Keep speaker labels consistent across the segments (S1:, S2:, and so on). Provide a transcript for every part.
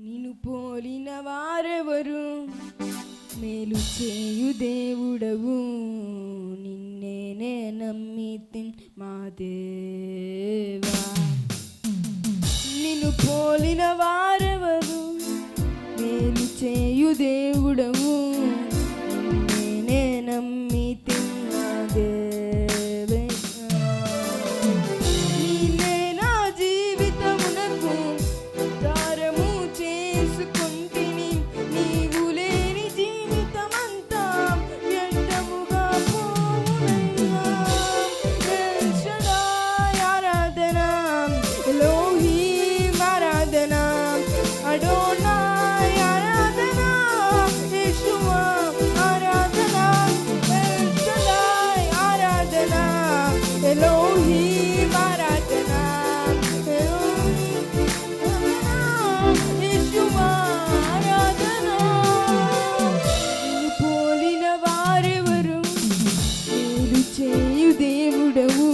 S1: నిన్ను పోలిన వారెవరు? మేలు చేయు దేవుడవు. నిన్నేనే చేయు దేవుడవు.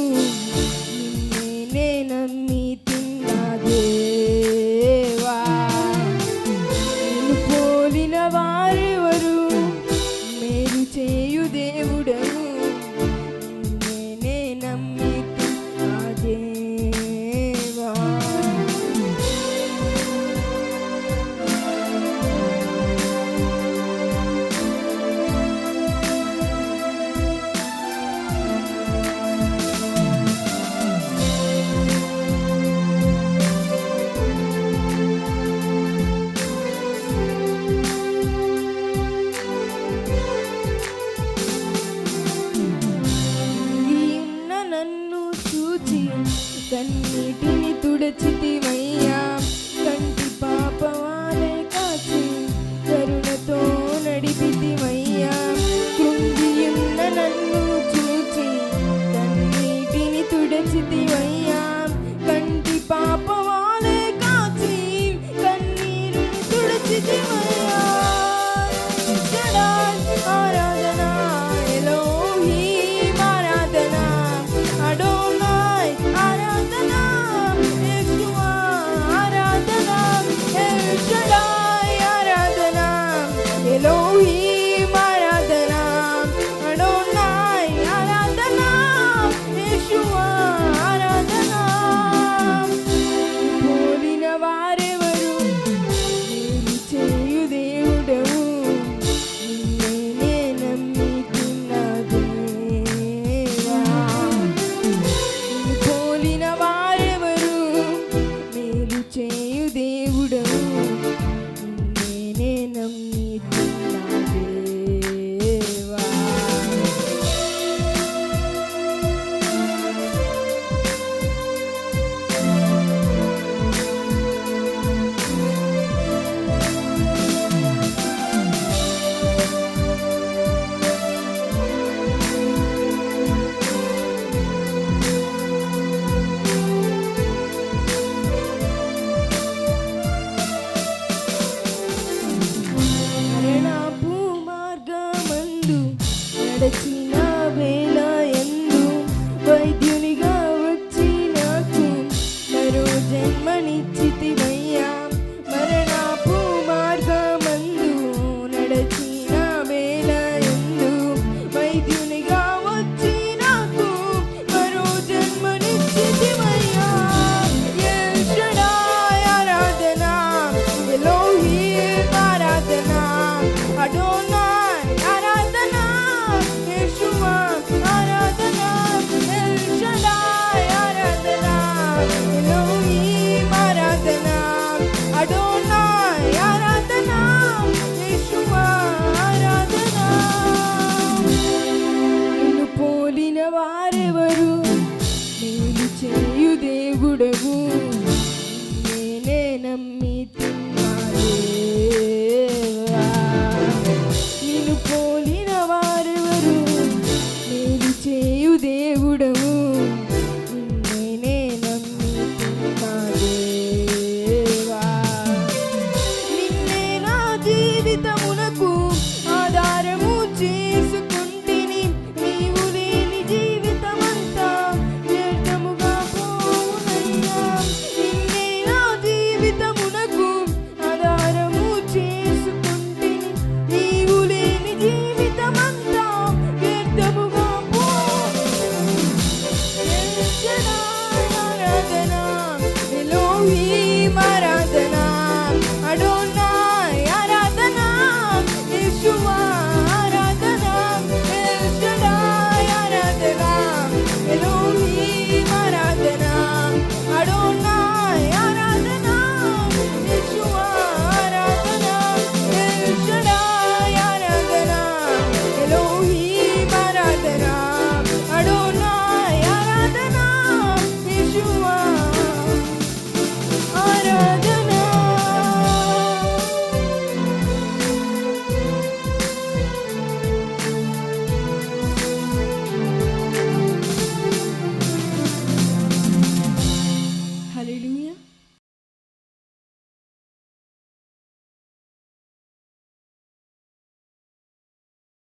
S1: తుడచి కన్నీటిని తుడచితివ. జన్మనిచ్చితివయ్యా మరణా